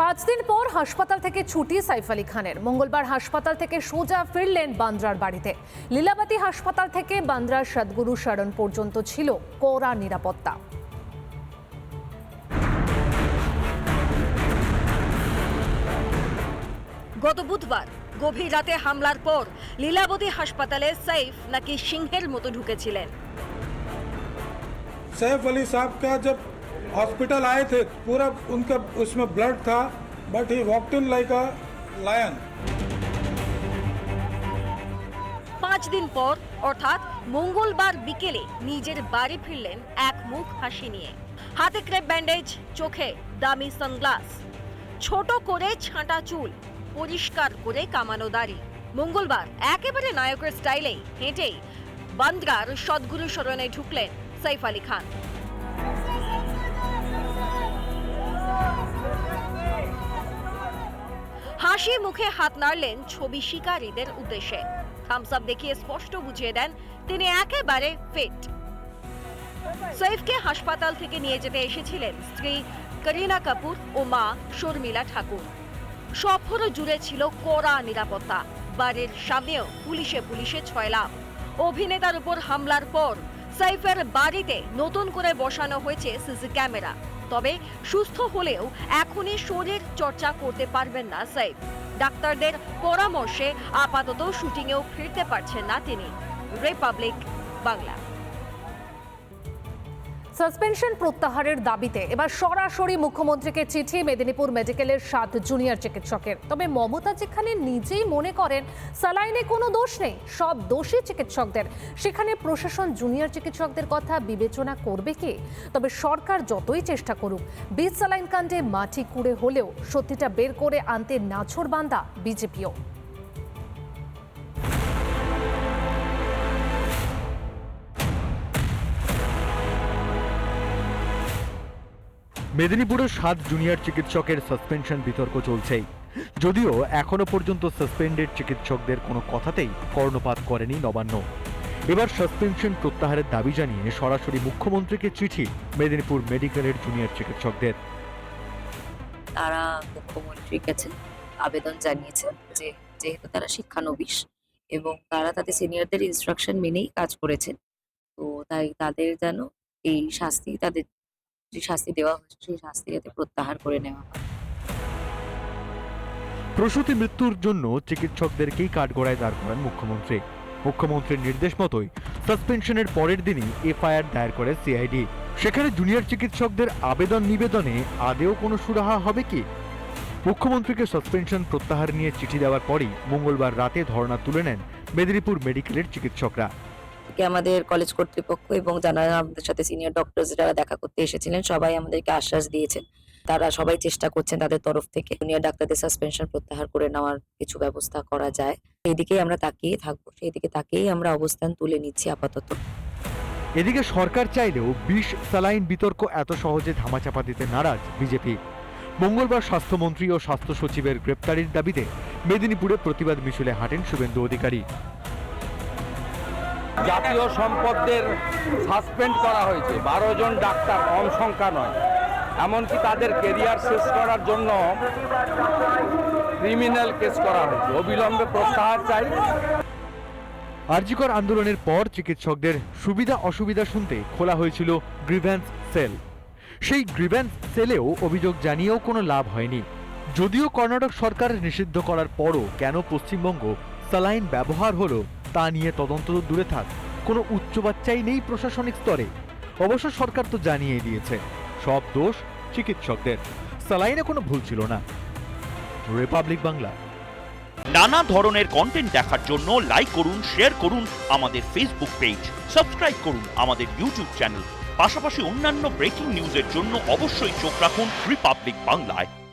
পাঁচ দিন পর হাসপাতাল থেকে ছুটি সাইফ আলী খানের। মঙ্গলবার হাসপাতাল থেকে সোজা ফিরলেন বান্দ্রার বাড়িতে। লীলাবতী হাসপাতাল থেকে বান্দ্রার সদগুরু শরণ পর্যন্ত ছিল কড়া নিরাপত্তা। গত বুধবার গভীর রাতে হামলার পর লীলাবতী হাসপাতালে সাইফ নাকি সিংহের মতো ঢুকেছিলেন। সাইফ আলী সাহেব কা हॉस्पिटल आए थे पूरा उनका उसमें ब्लड था but he walked in like a lion পাঁচ দিন পর অর্থাৎ মঙ্গলবার বিকেলে নিজের বাড়ি ফিরলেন এক মুখ হাসি নিয়ে হাতে ক্রেপ ব্যান্ডেজ চোখে দামি সানগ্লাস ছোট করে ছাঁটা চুল পরিষ্কার করে কামানো দাড়ি মঙ্গলবার একেবারে নায়কের স্টাইলেই হেঁটেই বান্দ্রার সদ্গুরু শরণে ঢুকলেন সাইফ আলী খান হাসি মুখে হাত নাড়লেন ছবি শিকারীদের উদ্দেশ্যে। থামস আপ দেখিয়ে স্পষ্ট বুঝিয়ে দেন, তিনি একেবারে ফিট সৈফকে হাসপাতাল থেকে নিয়ে যেতে এসেছিলেন স্ত্রী করিনা কাপুর ও মা শর্মিলা ঠাকুর। সফর জুড়ে ছিল কড়া নিরাপত্তা। বাড়ির সামনেও পুলিশে পুলিশে ছয় লাভ অভিনেতার উপর হামলার পর সাইফের বাড়িতে নতুন করে বসানো হয়েছে সিসি ক্যামেরা। তবে সুস্থ হলেও এখনই শরীর চর্চা করতে পারবেন না সাইফ। ডাক্তারদের পরামর্শে আপাতত শুটিংয়েও ফিরতে পারছেন না তিনি। রিপাবলিক বাংলা। সাসপেনশন প্রত্যাহারের দাবিতে এবার সরাসরি মুখ্যমন্ত্রীকে চিঠি মেদিনীপুর মেডিকেলের সাত জুনিয়র চিকিৎসকের। তবে মমতা যেখানে নিজেই মনে করেন সালাইনে কোনো দোষ নেই, সব দোষী চিকিৎসকদের। সেখানে প্রশাসন জুনিয়র চিকিৎসকদের কথা বিবেচনা করবে কি? তবে সরকার যতই চেষ্টা করুক, বীজ সালাইন কাণ্ডে মাটি কুড়ে হলেও সত্যিটা বের করে আনতে নাছর বান্দা বিজেপিও। মেদিনীপুরের সাত জুনিয়র চিকিৎসকের সাসপেনশন বিতর্ক চলছেই। যদিও এখনও পর্যন্ত সাসপেন্ডেড চিকিৎসকদের কোনো কথাতেই কর্ণপাত করেনি নবান্ন। এবার সাসপেনশন প্রত্যাহারের দাবি জানিয়ে সরাসরি মুখ্যমন্ত্রীকে চিঠি মেদিনীপুর মেডিকেলের জুনিয়র চিকিৎসকদের। তারা মুখ্যমন্ত্রীর কাছে আবেদন জানিয়েছেন যে, যেহেতু তারা শিক্ষানবিশ এবং তারা তাদের সিনিয়রদের ইনস্ট্রাকশন মেনেই কাজ করেছেন, তো তাই তাদের যেন এই শাস্তি তাদের যে শাস্তি দেওয়া হয়েছে সেই শাস্তি যাতে প্রত্যাহার করে নেওয়া হয়। প্রসূতি মৃত্যুর জন্য চিকিৎসকদেরকেই কাঠগড়ায় দাঁড় করান মুখ্যমন্ত্রী। মুখ্যমন্ত্রীর নির্দেশ মতোই সাসপেনশনের পরের দিনই এফআইআর দায়ের করে সিআইডি। সেখানে জুনিয়র চিকিৎসকদের আবেদন নিবেদনে আদেও কোনো সুরাহা হবে কি? মুখ্যমন্ত্রীকে সাসপেনশন প্রত্যাহার নিয়ে চিঠি দেওয়ার পরই মঙ্গলবার রাতে ধর্ণা তুলে নেন মেদিনীপুর মেডিকেলের চিকিৎসকরা। কে আমাদের কলেজ কর্তৃপক্ষ এবং যারা আমাদের সাথে সিনিয়র ডক্টরস যারা দেখা করতে এসেছিলেন, সবাই আমাদেরকে আশ্বাস দিয়েছেন। তারা সবাই চেষ্টা করছেন তাদের তরফ থেকে জুনিয়র ডাক্তারদের সাসপেনশন প্রত্যাহার করে নেওয়ার কিছু ব্যবস্থা করা যায়। সেই আমরা তাকিয়ে থাকব সেই দিকে তাকিয়েই আমরা অবস্থান তুলে নিচ্ছি আপাতত। এদিকে সরকার চাইলেও বিষ, স্যালাইন বিতর্ক এত সহজে ধামাচাপা দিতে নারাজ বিজেপি। মঙ্গলবার স্বাস্থ্যমন্ত্রী ও স্বাস্থ্য সচিবের গ্রেপ্তারির দাবিতে মেদিনীপুরে প্রতিবাদ মিছিলে হাঁটেন শুভেন্দু অধিকারী। জাতীয় সম্পদদের সাসপেন্ড করা হয়েছে। বারো জন ডাক্তার, কম সংখ্যা নয়। এমনকি তাদের কেরিয়ার শেষ করার জন্য ক্রিমিনাল কেস করা হয়েছে। অবিলম্বে প্রত্যাহার চাই। আরজিকর আন্দোলনের পর চিকিৎসকদের সুবিধা অসুবিধা শুনতে খোলা হয়েছিল গ্রিভ্যান্স সেল। সেই গ্রিভ্যান্স সেলেও অভিযোগ জানিয়েও কোনো লাভ হয়নি। যদিও কর্ণাটক সরকার নিষিদ্ধ করার পরও কেন পশ্চিমবঙ্গ স্যালাইন ব্যবহার হলো তা নিয়ে তদন্ত তো দূরে থাক। কোনো উচ্চ বাচ্চাই নেই প্রশাসনিক স্তরে। অবশ্য সরকার তো জানিয়ে দিয়েছে। সব দোষ চিকিৎসকদের। স্যালাইনে কোনো ভুল ছিল না। রিপাবলিক বাংলা। নানা ধরনের কন্টেন্ট দেখার জন্য লাইক করুন শেয়ার করুন আমাদের ফেসবুক পেজ সাবস্ক্রাইব করুন আমাদের ইউটিউব চ্যানেল পাশাপাশি অন্যান্য ব্রেকিং নিউজের জন্য অবশ্যই চোখ রাখুন রিপাবলিক বাংলায়